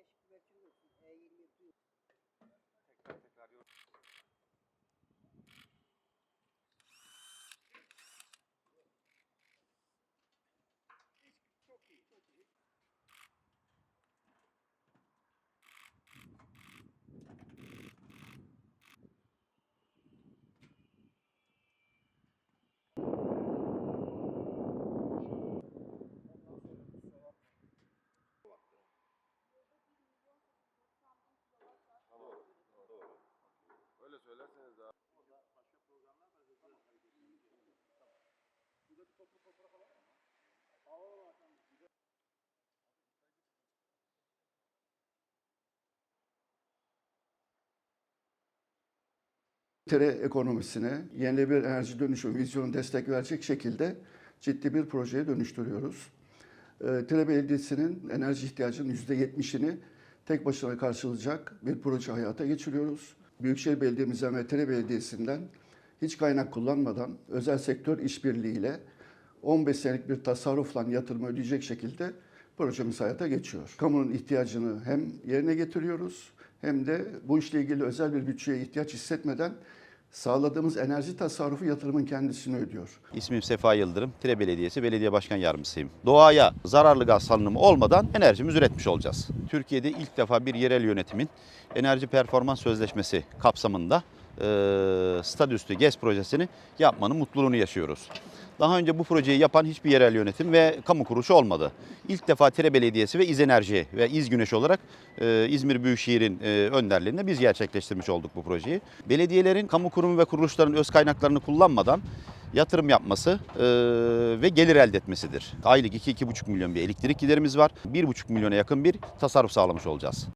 eşik güvercin yok. E22 Tekrar tekrar yor- söylerseniz daha. Tere ekonomisine yenilenebilir enerji dönüşüm vizyonu destek verecek şekilde ciddi bir projeye dönüştürüyoruz. Ee, Tere Belediyesi'nin enerji ihtiyacının %70'ini tek başına karşılayacak bir proje hayata geçiriyoruz. Büyükşehir Belediye'mizden ve Tere Belediyesi'nden hiç kaynak kullanmadan özel sektör işbirliğiyle 15 senelik bir tasarrufla yatırımı ödeyecek şekilde projemiz hayata geçiyor. Kamunun ihtiyacını hem yerine getiriyoruz hem de bu işle ilgili özel bir bütçeye ihtiyaç hissetmeden sağladığımız enerji tasarrufu yatırımın kendisini ödüyor. İsmim Sefa Yıldırım, Tire Belediyesi Belediye Başkan Yardımcısıyım. Doğaya zararlı gaz salınımı olmadan enerjimizi üretmiş olacağız. Türkiye'de ilk defa bir yerel yönetimin enerji performans sözleşmesi kapsamında e, statüslü GES projesini yapmanın mutluluğunu yaşıyoruz. Daha önce bu projeyi yapan hiçbir yerel yönetim ve kamu kuruluşu olmadı. İlk defa Tire Belediyesi ve İz Enerji ve İz Güneş olarak e, İzmir Büyükşehir'in e, önderliğinde biz gerçekleştirmiş olduk bu projeyi. Belediyelerin, kamu kurumu ve kuruluşların öz kaynaklarını kullanmadan yatırım yapması e, ve gelir elde etmesidir. Aylık 2-2,5 milyon bir elektrik giderimiz var. 1,5 milyona yakın bir tasarruf sağlamış olacağız.